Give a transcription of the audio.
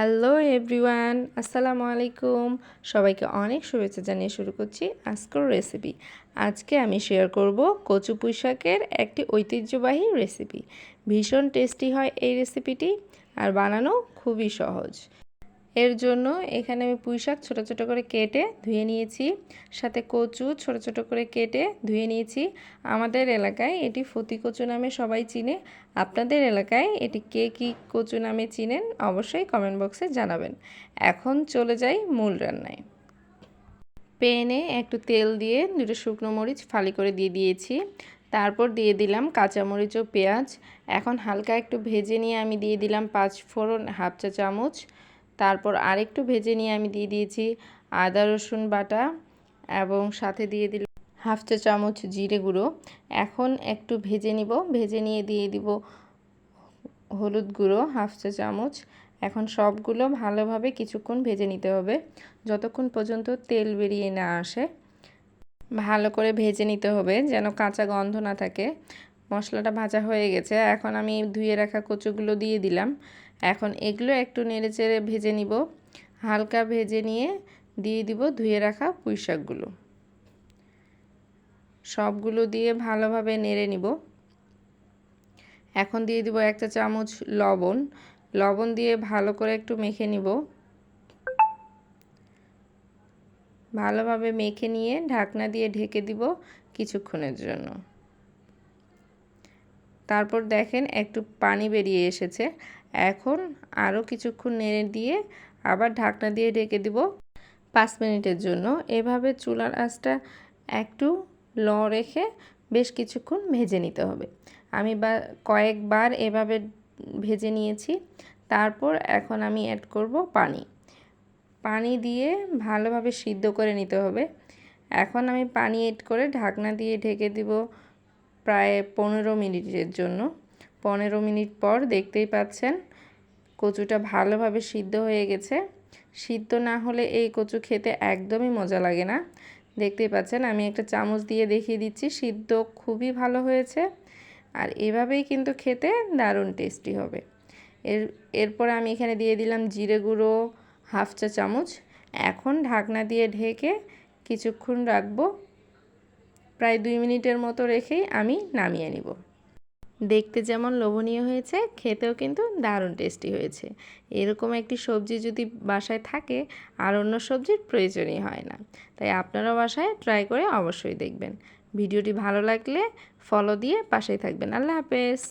Hello everyone আসসালামু আলাইকুম সবাইকে অনেক শুভেচ্ছা জানিয়ে শুরু করছি আজকের রেসিপি আজকে আমি শেয়ার করব কচু পুঁই শাকের একটি ঐতিহ্যবাহী রেসিপি ভীষণ টেস্টি হয় এই রেসিপিটি আর বানানো খুবই সহজ। এর জন্য এখানে আমি পুঁই শাক ছোটো ছোটো করে কেটে ধুয়ে নিয়েছি। সাথে কচু ছোট ছোট করে কেটে ধুয়ে নিয়েছি। আমাদের এলাকায় এটি ফতি কচু নামে সবাই চিনে। আপনাদের এলাকায় এটি কে কী কচু নামে চিনেন অবশ্যই কমেন্ট বক্সে জানাবেন। এখন চলে যাই মূল রান্নায়। পেনে একটু তেল দিয়ে দুটো শুকনো মরিচ ফালি করে দিয়ে দিয়েছি। তারপর দিয়ে দিলাম কাঁচামরিচ ও পেঁয়াজ। এখন হালকা একটু ভেজে নিয়ে আমি দিয়ে দিলাম পাঁচ ফোড়ন হাফ চা চামচ। তারপর আরেকটু ভেজে নিয়ে আমি দিয়ে দিয়েছি আদা, রসুন বাটা এবং সাথে দিয়ে দিলাম হাফ চা চামচ জিরে গুঁড়ো। এখন একটু ভেজে নিব। ভেজে নিয়ে দিয়ে দিব হলুদ গুঁড়ো হাফ চা চামচ। এখন সবগুলো ভালোভাবে কিছুক্ষণ ভেজে নিতে হবে। যতক্ষণ পর্যন্ত তেল বেরিয়ে না আসে, ভালো করে ভেজে নিতে হবে যেন কাঁচা গন্ধ না থাকে। মশলাটা ভাজা হয়ে গেছে। এখন আমি ধুয়ে রাখা কচুগুলো দিয়ে দিলাম। এখন এগুলো একটু নেড়ে চেড়ে ভেজে নিব। হালকা ভেজে নিয়ে দিয়ে দিব ধুয়ে রাখা পুঁই শাকগুলো। সবগুলো দিয়ে ভালোভাবে নেড়ে নিব। এখন দিয়ে দিব একটা চামচ লবণ। লবণ দিয়ে ভালো করে একটু মেখে নিব। ভালোভাবে মেখে নিয়ে ঢাকনা দিয়ে ঢেকে দিব কিছুক্ষণের জন্য। তারপর দেখেন একটু পানি বেরিয়ে এসেছে। এখন আরও কিছুক্ষণ নেড়ে দিয়ে আবার ঢাকনা দিয়ে ঢেকে দিব পাঁচ মিনিটের জন্য। এভাবে চুলার আঁচটা একটু ল রেখে বেশ কিছুক্ষণ ভেজে নিতে হবে। আমি বা কয়েকবার এভাবে ভেজে নিয়েছি। তারপর এখন আমি অ্যাড করব পানি। পানি দিয়ে ভালোভাবে সিদ্ধ করে নিতে হবে। এখন আমি পানি এড করে ঢাকনা দিয়ে ঢেকে দিব প্রায় পনেরো মিনিটের জন্য। পনেরো মিনিট পর দেখতেই পাচ্ছেন কচুটা ভালোভাবে সিদ্ধ হয়ে গেছে। সিদ্ধ না হলে এই কচু খেতে একদমই মজা লাগে না। দেখতেই পাচ্ছেন আমি একটা চামচ দিয়ে দেখিয়ে দিচ্ছি, সিদ্ধ খুবই ভালো হয়েছে। আর এভাবেই কিন্তু খেতে দারুণ টেস্টি হবে। এর, এরপর আমি এখানে দিয়ে দিলাম জিরে গুঁড়ো হাফ চা চামচ। এখন ঢাকনা দিয়ে ঢেকে কিছুক্ষণ রাখব। প্রায় দুই মিনিটের মতো রেখেই আমি নামিয়ে নিব। দেখতে যেমন লোভনীয় হয়েছে, খেতেও কিন্তু দারুণ টেস্টি হয়েছে। এরকম একটি সবজি যদি বাসায় থাকে, আর অন্য সবজির প্রয়োজনই হয় না। তাই আপনারাও বাসায় ট্রাই করে অবশ্যই দেখবেন। ভিডিওটি ভালো লাগলে ফলো দিয়ে পাশেই থাকবেন। আল্লাহ হাফেজ।